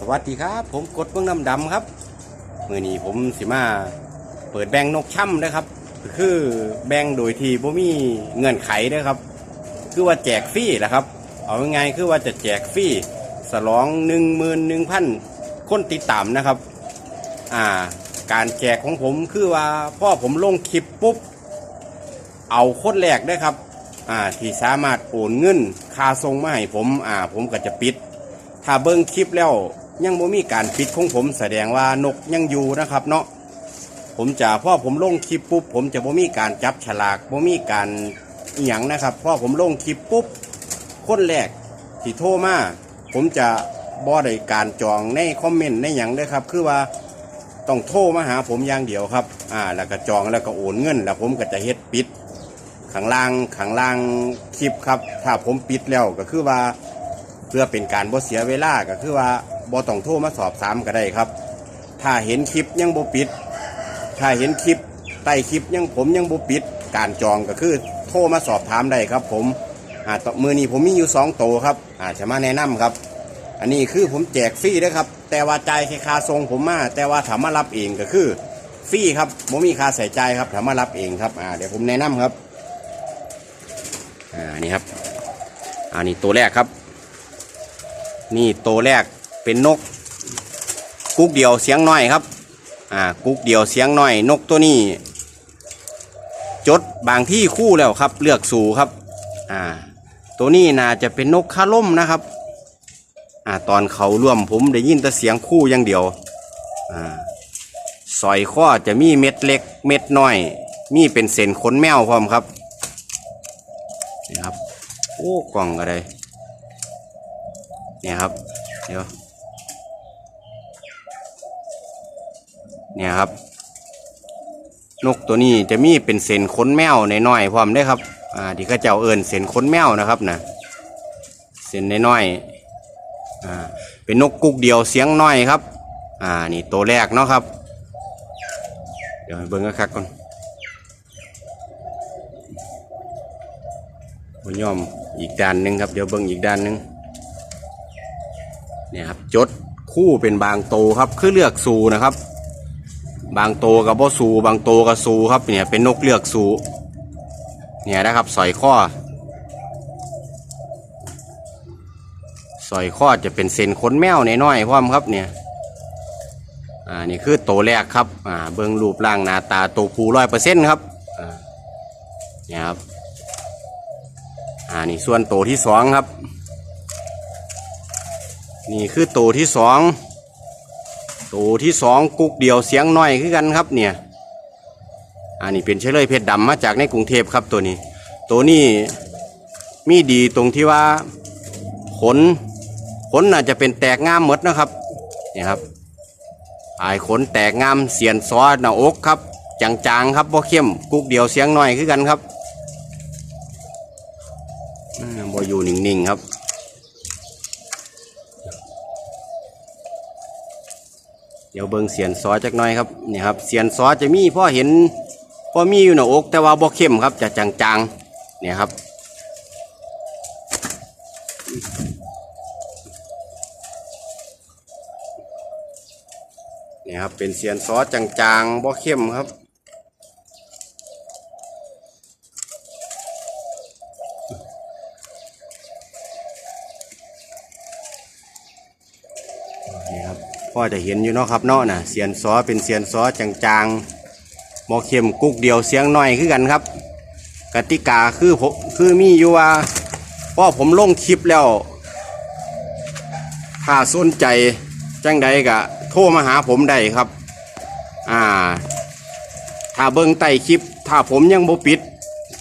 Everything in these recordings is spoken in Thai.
สวัสดีครับ ผมกดเบื้องน้ำดำครับมือนี้ผมสิมาเปิดแบงนกช่ำนะครับ คือแบงโดยที่ผมมีเงื่อนไขนะครับ คือว่าแจกฟรีแหละครับ เอาง่ายๆคือว่าจะแจกฟรีสลองหนึ่งหมื่นหนึ่งพันคนติดตามนะครับ อ่า การแจกของผมคือว่าพ่อผมลงคลิปปุ๊บ เอาคนแรกได้ครับ อ่าที่สามารถโอนเงินค่าทรงมาให้ผม อ่า ผมก็จะปิดถ้าเบิ้งคลิปแล้ว ยังบ่มีการปิดของผมแสดงว่านกยังอยู่นะครับ เนาะผมจะพ่อผมลงคลิปปุ๊บผมจะบ่มีการจับฉลากบ่มีการอหย่างนะครับพ่อผมลงคลิปปุ๊บคนแรกที่โทรมาผมจะบ่ได้การจองในคอมเมนต์ในอย่างเด้อครับ คือว่าต้องโทรมาหาผมอย่างเดียวครับ อ่า แล้วก็จองแล้วก็โอนเงิน แล้วผมก็จะเฮ็ดปิดข้างล่างข้างล่างคลิปครับ ถ้าผมปิดแล้วก็คือว่า เพื่อเป็นการบ่เสียเวลาก็คือว่า บ่ต้องโทรมาสอบถามก็ได้ครับ ถ้าเห็นคลิปยังบ่ปิด ถ้าเห็นคลิปใต้คลิปยังผมยังบ่ปิด การจองก็คือโทรมาสอบถามได้ครับ ผมอ่าต่อมือนี้ผมมีอยู่สองโตวครับอาจจะมาแนะนำครับ อันนี้คือผมแจกฟรีนะครับ แต่ว่าจ่ายแค่ค่าทรงผมมา แต่ว่าถามมารับเองก็คือฟรีครับผมมีค่าใส่ใจครับถามมารับเองครับอ่าเดี๋ยวผมแนะนำครับอ่านี่ครับอันนี้ตัวแรกครับ นี่ตัวแรก เป็นนกกุ๊กเดียวเสียงน้อยครับอ่ากุ๊กเดียวเสียงน้อย นกตัวนี้ จดบางที่คู่แล้วครับ เลือกสู่ครับอ่าตัวนี้น่าจะเป็นนกคาล่มนะครับอ่าตอนเขาร่วมผมได้ยินแต่เสียงคู่อย่างเดียวอ่าสอยข้อจะมีเม็ดเล็กเม็ดน้อย มีเป็นเส้นขนแมวพร้อมครับนี่ครับโอ้กล่องอะไรเนี่ยครับเดี๋ยว เนี่ยครับ นกตัวนี้จะมีเป็นเส้นขนแมวในน้อยๆพร้อมได้ครับอ่าที่เขาเจ้าเอิญเส้นขนแมวนะครับนะเส้นน้อยๆอ่าเป็นนกกุกเดียวเสียงน้อยครับ อ่านี่ตัวแรกเนาะครับ เดี๋ยวเบิ้งกระคักก่อนบนย่อมอีกด้านหนึ่งครับเดี๋ยวเบิ้งอีกด้านหนึ่งเนี่ยครับจดคู่เป็นบางโตครับคือเลือกสูนะครับ บางโตกับบ่สูบางโตกับสูครับเนี่ยเป็นนกเลือกสูเนี่ยนะครับสอยข้อสอยข้อจะเป็นเส้นขนแมวน้อยๆพร้อมครับเนี่ยอ่านี่คือโตแรกครับอ่าเบิ้องรูปร่างหน้าตาโตผูร้อยเปอร์เซ็นต์ครับอ่าเนี่ยครับอ่านี่ส่วนโตที่สองครับ นี่คือตัวที่สอง ตัวที่สองกุกเดียวเสียงน้อยคือกันครับเนี่ย อันนี้เป็นเชลเลยเพชรดำมาจากในกรุงเทพครับตัวนี้ ตัวนี้มีดีตรงที่ว่าขนขนน่าจะเป็นแตกงามหมดนะครับเนี่ยครับอายขนแตกงามเสียนซอหน้าอกครับจางๆครับบ่เข้มกุกเดียวเสียงน้อยคือกันครับอืมบ่อยู่นิ่งๆครับ เดี๋ยวเบิงเสียนซอจักหน่อยครับนี่ครับเสียนซอจะมีพ่อเห็นพ่อมีอยู่หน้าอก แต่ว่าบ่เข้มครับจะจางๆเนี่ยครับเนี่ยครับเป็นเสียนซอจางๆบ่เข้มครับนี่ครับ พ่อจะเห็นอยู่เนาะครับเนาะน่ะเสียนซอเป็นเสียนซอจางๆบ่เข้มกุกเดียวเสียงหน้อยคือกันครับ กติกาคือผมคือมีอยู่ว่าพ่อผมลงคลิปแล้ว ถ้าสนใจจังใดก็โทรมาหาผมได้ครับ อ่า ถ้าเบิ่งใต้คลิป ถ้าผมยังบ่ปิด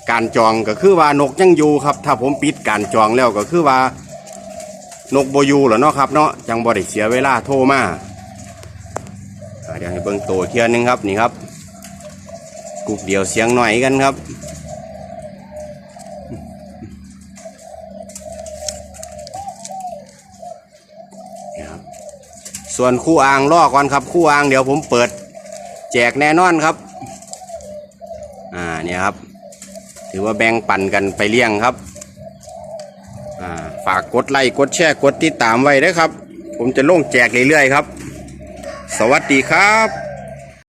การจองก็คือว่านกยังอยู่ครับ ถ้าผมปิดการจองแล้วก็คือว่า นกโบยูเหรอเนาะครับเนาะจังบ่ได้เสียเวลาโทรมาอ่าเดี๋ยวให้เบิ่งโตเทียนนึงครับนี่ครับกุกเดียวเสียงหน่อยกันครับนะครับส่วนคู่อ่างลอกก่อนครับ คู่อ่างเดี๋ยวผมเปิด แจกแน่นอนครับ อ่าเนี่ยครับ ถือว่าแบ่งปันกันไปเลี้ยงครับ ฝากกดไลค์กดแชร์กดติดตามไว้นะครับ ผมจะลงแจกเรื่อยๆครับ สวัสดีครับ